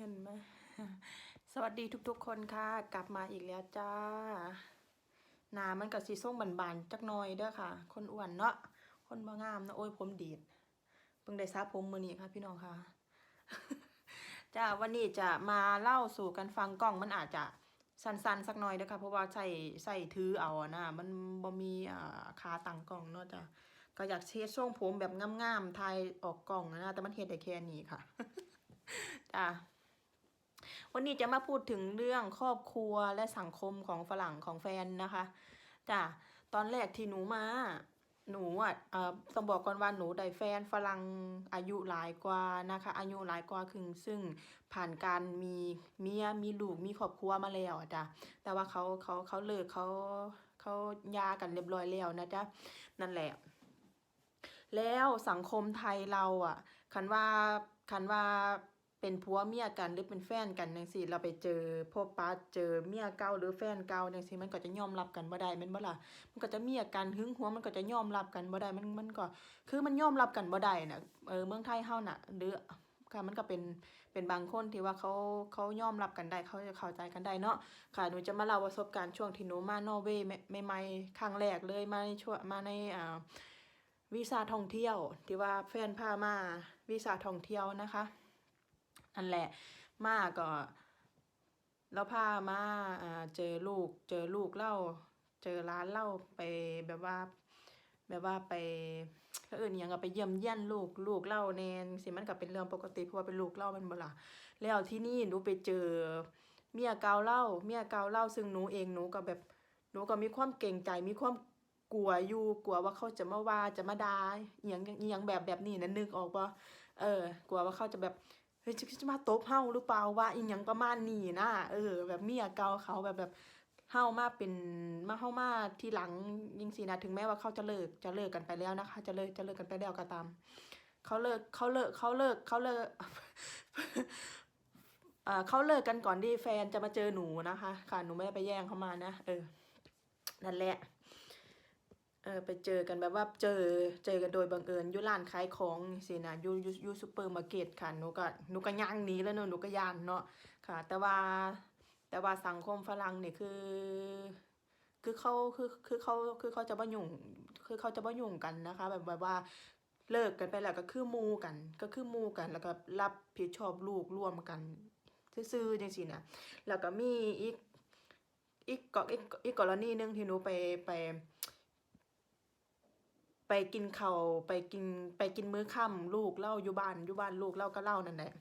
เห็นไหมสวัสดีทุกๆคนค่ะ กลับมาอีกแล้วจ้าหนามันกับสีส้มบานๆจักหน่อยเด้อค่ะ คนอ้วนเนาะคนบ่งามนะโอ้ยผมดีดเพิ่งได้ซาผมมือนี้ค่ะพี่น้องค่ะจ้าวันนี้จะมาเล่าสู่กันฟังกล้องมันอาจจะสั้นๆสักหน่อยเด้อค่ะเพราะว่าใส่ใส่ถือเอาอะนะมันบ่มีอ่าขาตั้งกล้องเนาะจ้ะก็อยากเช็ดทรงผมแบบงามๆถ่ายออกกล้องนะแต่มันเฮ็ดได้แค่นี้ค่ะ จ้ะ วันนี้จะมาพูดถึงเรื่องครอบครัวและสังคมของฝรั่งของแฟนนะคะจ้ะตอนแรกที่หนูมาหนูอะเอ่อต้องบอกก่อนว่าหนูได้แฟนฝรั่งอายุหลายกว่านะคะ อายุหลายกว่าคือซึ่งผ่านการมีเมียมีลูกมีครอบครัวมาแล้วอะจ้ะแต่ว่าเขาเขาเขาเลิกเขาเขายากันเรียบร้อยแล้วนะจ๊ะนั่นแหละ แล้วสังคมไทยเราอะ คันว่าคันว่า เป็นผัวเมียกันหรือเป็นแฟนกันจังซี่เราไปเจอพบปะเจอเมียเก่าหรือแฟนเก่าจังซี่มันก็จะยอมรับกันบ่ได้แม่นบ่ล่ะมันก็จะเมียกันหึงหวงมันก็จะยอมรับกันบ่ได้มันมันก็ คือมันยอมรับกันบ่ได้น่ะเออเมืองไทยเฮาน่ะหรือค่ะมันก็เป็นเป็นบางคนที่ว่าเขาเขายอมรับกันได้เขาจะเข้าใจกันได้เนาะค่ะหนูจะมาเล่าประสบการณ์ช่วงที่หนูมานอร์เวย์ใหม่ครั้งแรกเลยมาในช่วงมาในอ่าวีซ่าท่องเที่ยว ที่ว่าแฟนพามาวีซ่าท่องเที่ยวนะคะ นั่นแหละมาก็แล้วพามาอ่าเจอลูก เจอลูกเล่า เจอร้านเล่าไปแบบว่า แบบว่าไปก็เอื่นยังก็ไปเยี่ยมเยี่ยนลูกลูกเล่าแนนสิมันก็เป็นเรื่องปกติเพราะว่าเป็นลูกเล่ามันบ่ล่ะแล้วที่นี่หนูไปเจอเมียเกาเล่าเมียเกาเล่าซึ่งหนูเองหนูก็แบบหนูก็มีความเกรงใจมีความกลัวอยู่กลัวว่าเขาจะมาว่าจะมาด่าอหย่างอหย่างแบบแบบนี้นะนึกออกปะเออกลัวว่าเขาจะแบบ เฮ้ยจะจะมาตบเฮาหรือเปล่าว่าอีหยังประมาณนี้นะเออ แบบเมียเก่าเขาแบบแบบเฮามาเป็นมาเฮามาทีหลังยิงสีนะถึงแม้ว่าเขาจะเลิกจะเลิกกันไปแล้วนะคะ จะเลิกจะเลิกกันไปแล้วก็ตามเขาเลิกเขาเลิกเขาเลิกเขาเลิกอ่าเขาเลิกกันก่อนที่แฟนจะมาเจอหนูนะคะ ค่ะหนูไม่ได้ไปแย่งเขามานะเออนั่นแหละ ออไปเจอกันแบบว่าเจอเจอกันโดยบังเอิญยู่ร้านขายของสินะยู่ยู่ยู่ซูเปอร์มาร์เก็ตค่ะหนูก็หนูก็ย่างหนีแล้วเนอะหนูก็ย่านเนาะค่ะ แต่ว่าแต่ว่าสังคมฝรั่งเนี่ยคือ คือเขาคือคือเขาคือเขาจะบ่ยุ่งคือเขาจะบ่ยุ่งกันนะคะ แบบแบบว่าเลิกกันไปแล้วก็คือมูกัน ก็คือมูกัน แล้วก็รับผิดชอบลูกร่วมกัน ซื่อๆจังซี่นะแล้วก็มีอีกอีกก็อีกอีกกรณีหนึ่งที่หนูไปไป ไปกินเข้าไปกินไปกินมื้อค่ำลูกเล่าอยู่บ้านอยู่บ้านลูกเล่าก็เล่านั่นแหละ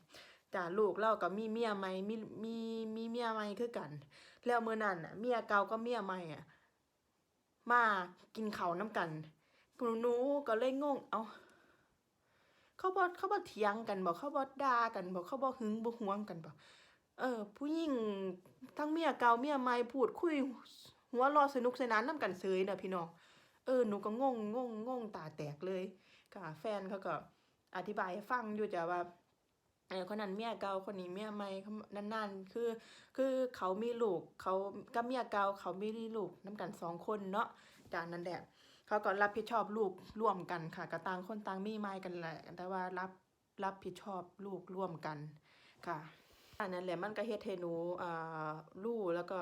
จ้าลูกเล่าก็มีเมียใหม่มีมีมีเมียใหม่คือกัน แล้วมื้อนั้นน่ะเมียเก่าก็เมียใหม่อะมากินเขาน้ำกันหนูก็เลยงงเอ้าเขาบ่เขาบ่เถียงกันบ่เขาบ่ด่ากันบ่เขาบ่หึงบ่หวงกันบ่เออ ผู้หญิงทั้งเมียเก่าเมียใหม่พูดคุยหัวราะสนุกสนานนํกันเฉยน่ะพี่น้อง เออหนูก็งงงงงงตาแตกเลยค่ะ แฟนเขาก็อธิบายให้ฟังอยู่จ้ะว่าเออคนนั้นเมียเก่าคนนี้เมียใหม่เขานานๆ คือ คือเขามีลูกเขากับเมียเก่าเขามีลูกน้ำกันสองคนเนาะจากนั้นแหละเขาก็รับผิดชอบลูกร่วมกันค่ะก็ต่างคนต่างมีไม้กันแหละแต่ว่ารับรับผิดชอบลูกร่วมกันค่ะอันนั้นแหละมันก็เฮ็ดให้หนูอ่ารู้แล้วก็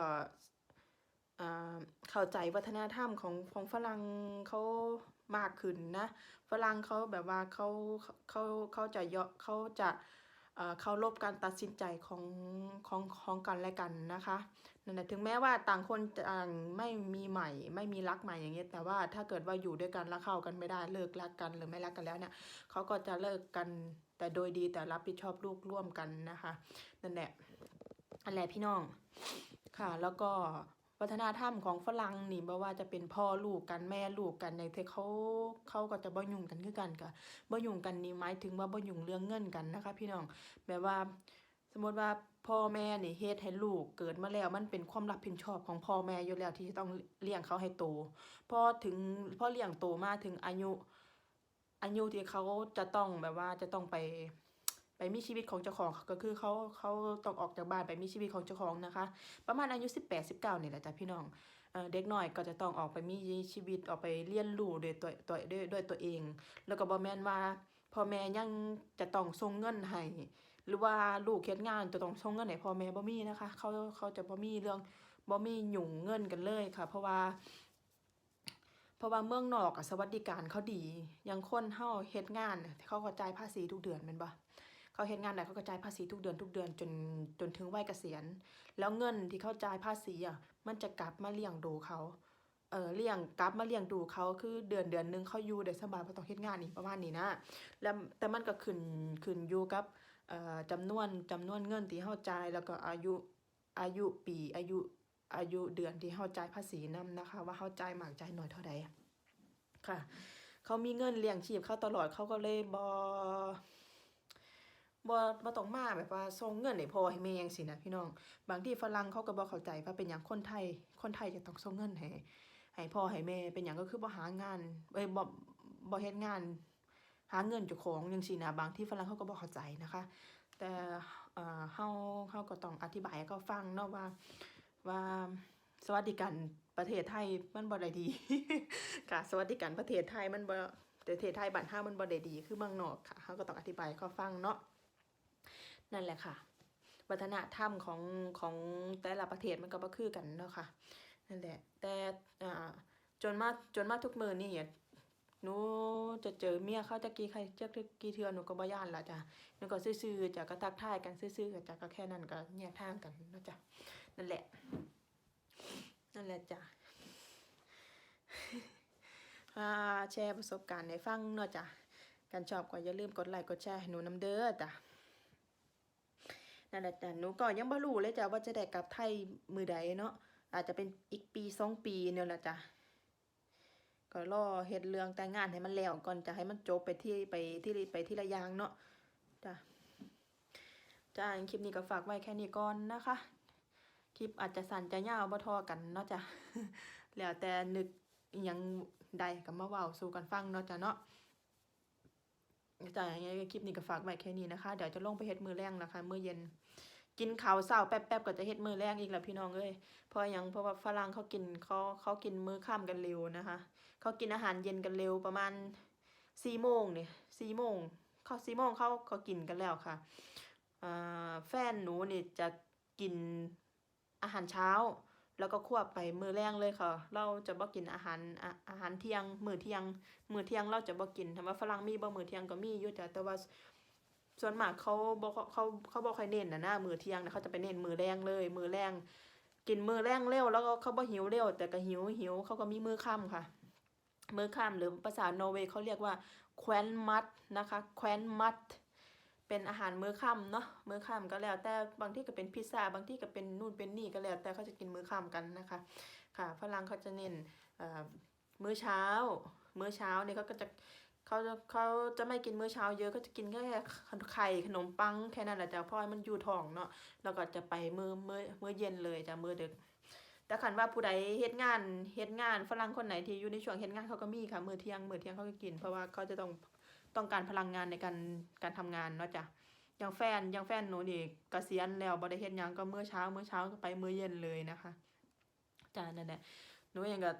อ่า เข้าใจวัฒนธรรมของของฝรั่งเขามากขึ้นนะฝรั่งเขาแบบว่าเขาเขาเขาจะยอเขาจะเอ่อเคารพการตัดสินใจของของของกันและกันนะคะนั่นแหละถึงแม้ว่าต่างคนต่างไม่มีใหม่ ไม่มีรักใหม่อย่างเงี้ยแต่ว่าถ้าเกิดว่าอยู่ด้วยกันแล้วเข้ากันไม่ได้เลิกรักกันหรือไม่รักกันแล้วเนี่ยเขาก็จะเลิกกันแต่โดยดีแต่รับผิดชอบลูกร่วมกันนะคะนั่นแหละอันแหละพี่น้องค่ะ แล้วก็ วัฒนธรรมของฝรั่งนี่บ่ว่าจะเป็นพ่อลูกกันแม่ลูกกันอย่างที่เขาเขาก็จะบ่ยุ่งกันคือกันก็บ่ยุ่งกันนี่หมายถึงว่าบ่ยุ่งเรื่องเงินกันนะคะ พี่น้องแบบว่า สมมติว่าพ่อแม่นี่เฮ็ดให้ลูกเกิดมาแล้วมันเป็นความรับผิดชอบของพ่อแม่อยู่แล้วที่จะต้องเลี้ยงเขาให้โตพอถึงพอเลี้ยงโตมาถึงอายุอายุที่เขาจะต้องแบบว่าจะต้องไป ไปมีชีวิตของเจ้าของก็คือเขาเขาต้องออกจากบ้านไปมีชีวิตของเจ้าของนะคะ ประมาณอายุสิบแปดสิบเก้านี่แหละจ้ะพี่น้องเด็กน้อยก็จะต้องออกไปมีชีวิตออกไปเรียนรู้ด้วยตัวตัวด้วยด้วยตัวเอง แล้วก็บ่แมนว่าพ่อแม่ยังจะต้องส่งเงินให้หรือว่าลูกเฮ็ดงานจะต้องส่งเงินให้พ่อแม่บ่มีนะคะเขาเขาจะบ่มีเรื่องบ่มีหยุ่งเงินกันเลยค่ะ เพราะว่า เพราะว่าเมืองนอกสวัสดิการเขาดียังคนเฮาเฮ็ดงานเขาก็จ่ายภาษีทุกเดือนแม่นบ่ เขาเฮ็ดงานได้เขาก็จ่ายภาษีทุกเดือนทุกเดือนจนจนถึงวัยเกษียณ แล้วเงินที่เขาจ่ายภาษีอะมันจะกลับมาเลี้ยงดูเขาเออเลี้ยงกลับมาเลี้ยงดูเขาคือเดือนเดือนนึงเขาอยู่ได้สบายบ่ต้องเฮ็ดงานอีกประมาณนี้นะแล้วแต่มันก็ขึ้นขึ้นอยู่กับเอ่อจำนวนจำนวนเงินที่เฮาจ่ายแล้วก็อายุอายุปีอายุอายุเดือนที่เฮาจ่ายภาษีนํนะคะ ว่าเฮาจ่ายมากจ่ายน้อยเท่าใดค่ะ เขามีเงินเลี้ยงชีพเขาตลอดเขาก็เลยบ่ บ่บ่ต้องมาแบบว่าส่งเงินให้พ่อให้แม่จังซี่นะพี่น้อง บางที่ฝรั่งเขาก็บ่เข้าใจว่าเป็นหยังคนไทย คนไทยจะต้องส่งเงินให้ให้พ่อให้แม่เป็นหยังก็คือบ่หางานเอ้ยบ่บ่เฮ็ดงาน หาเงินเจ้าของจังซี่นะบางที่ฝรั่งเขาก็บ่เข้าใจนะคะ แต่เอ่อเฮาเฮาก็ต้องอธิบายให้เขาฟังเนาะว่าว่าสวัสดิการประเทศไทยมันบ่ได้ดีค่ะสวัสดิการประเทศไทยมันบ่ประเทศไทยบ้านเฮามันบ่ได้ดี คือเมืองนอกค่ะเฮาก็ต้องอธิบายให้เขาฟังเนาะ นั่นแหละค่ะ วัฒนธรรมของของแต่ละประเทศมันก็บ่คือกันเนาะค่ะนั่นแหละ แต่อ่าจนมาจนมาทุกมือนี่หนูจะเจอเมียเขาจักกี่ใครจักกี่เทือหนูก็บ่ย้านละจ้ะหนูก็ซื่อๆจ้ะก็ทักทายกันซื่อๆก็จ้ะก็แค่นั้นก็แยกทางกันเนาะจ้ะนั่นแหละ นั่นแหละจ้ะอ่าแชร์ประสบการณ์ให้ฟังเนาะจ้ะกันชอบก็อย่าลืมกดไลค์กดแชร์ให้หนูนํเด้อจ้ะ นั่นแหละจ้ะหนูก็ยังบ่รู้เลยจ้ะว่าจะได้กลับไทยมือใดเนาะอาจจะเป็นอีกปีสองปีเนี่ยแหละจ้ะก็รอเฮ็ดเรื่องแต่งงานให้มันแล้วก่อนจะให้มันจบไปที่ไปที่ไปที่ละย่างเนาะจ้ะจ้าคลิปนี้ก็ฝากไว้แค่นี้ก่อนนะคะ คลิปอาจจะสั้นจะยาวบ่ทอกันเนาะจ้ะแล้วแต่นึกยังใดก็มาเว้าสู่กันฟังเนาะจ้ะเนาะจ้ะยังไงคลิปนี้ก็ฝากไว้แค่นี้นะคะ เดี๋ยวจะลงไปเฮ็ดมือแรงนะคะมือเย็น กินข้าวเช้าแป๊บๆก็จะเฮ็ดมือแรงอีกแล้วพี่น้องเอ้ยเพราะยังเพราะว่าฝรั่งเขากินเขาเขากินมื้อค่ำกันเร็วนะคะเขากินอาหารเย็นกันเร็วประมาณ4โมงเนี่4โมงเขา4โมงเขาเขากินกันแล้วค่ะอแฟนหนูนี่จะกินอาหารเช้า แล้วก็ควบไปมือแรงเลยค่ะ เราจะบ่กินอาหารอาอาหารเที่ยง มื้อเที่ยง มื้อเที่ยงเราจะบ่กินถ้าว่าฝรั่งมีบ่มื้อเที่ยงก็มีอยู่จ้ะแต่ว่า ส่วนมากเขาบ่เขาเขาเขาบ่ค่อยเน้นน่ะนะมื้อเที่ยงนะเขาจะไปเน้นมือแรงเลย มือแรงกินมือแรงเร็วแล้วก็เขาบ่หิวเร็ว แต่ก็หิวหิวเขาก็มีมือค่ำค่ะ มือค่ำหรือภาษาโนเวย์เขาเรียกว่าแควนมัดนะคะแควนมัดเป็นอาหารมื้อค่ำเนาะมื้อค่ำก็แล้ว แต่บางที่ก็เป็นพิซซ่าบางที่ก็เป็นนู่นเป็นนี่ก็แล้ว แต่เขาจะกินมื้อค่ำกันนะคะค่ะฝรั่งเขาจะเน้นมื้อเช้า มื้อเช้าเนี่ยเขาก็จะ เขาจะเขาจะไม่กินมื้อเช้าเยอะก็จะกินแค่ไข่ขนมปังแค่นั้นแหละจ้ะพราะให้มันอยู่ท้องเนาะแล้วก็จะไปมื้อมื้อมือเย็นเลยจ้ะมื้อดึก แต่คันว่าผู้ใดเฮ็ดงานเฮ็ดงานฝรั่งคนไหนที่อยู่ในช่วงเฮ็ดงานเขาก็มีค่ะมื้อเที่ยงมื้อเที่ยงเขาก็กิน เพราะว่าเขาจะต้องต้องการพลังงานในการการทำงานเนาะจ้ะอย่างแฟนอย่างแฟนหนูนี่เกษียณแล้วบ่ได้เฮ็ดยังก็มื้อเช้ามื้อเช้าก็ไปมื้อเย็นเลยนะคะจ้ะนั่นแหละหนูเองก็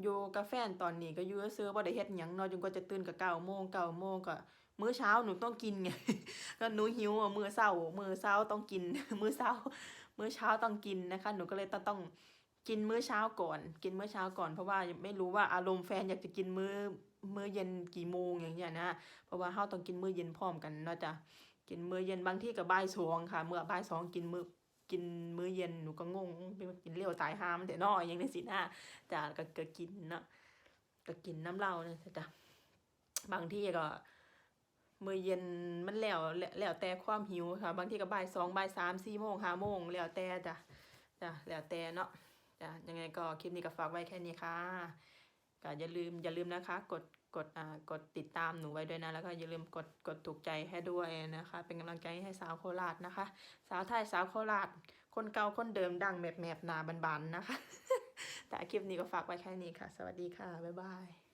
อยู่กับแฟนตอนนี้ก็อยู่ซื่อบ่ได้เฮ็ดหยังเนาะจนกว่าจะตื่นก็9โมง9โมงก็มื้อเช้าหนูต้องกินไงก็หนูหิวอะมื้อเช้ามื้อเช้าต้องกิน มื้อเช้า มื้อเช้าต้องกินนะคะ หนูก็เลยต้องต้องกินมื้อเช้าก่อน กินมื้อเช้าก่อนเพราะว่าไม่รู้ว่าอารมณ์แฟนอยากจะกินมื้อมื้อเย็นกี่โมงอย่างเงี้ยนะเพราะว่าเฮาต้องกินมื้อเย็นพร้อมกันเนาะจ้ะกินมื้อเย็นบางที่ก็บ่ายสองค่ะ เมื้อบ่ายสองกินมื้อ กินมื้อเย็นหนูก็งงเป็นกินเร็วตายหามแต่น้อยอย่างนี้สินะจ้ะก็ก็กินเนาะก็กินน้ำเหล้าเนี่ยจ้ะบางที่ก็มื้อเย็นมันแล้วแล้วแล้วแต่ความหิวค่ะ บางทีก็บ่ายสองบ่ายสามสี่โมงห้าโมงแล้วแต่จ้ะจ้ะแล้วแต่เนาะจ้ะยังไงก็คลิปนี้ก็ฝากไว้แค่นี้ค่ะก็อย่าลืมอย่าลืมนะคะ กด กดอ่ากดติดตามหนูไว้ด้วยนะ แล้วก็อย่าลืมกดกดถูกใจให้ด้วยนะคะ เป็นกำลังใจให้สาวโคราชนะคะ สาวไทยสาวโคราช คนเก่าคนเดิมดังแมบแมบนาบันๆนะคะ แต่คลิปนี้ก็ฝากไว้แค่นี้ค่ะ สวัสดีค่ะ บ๊ายบาย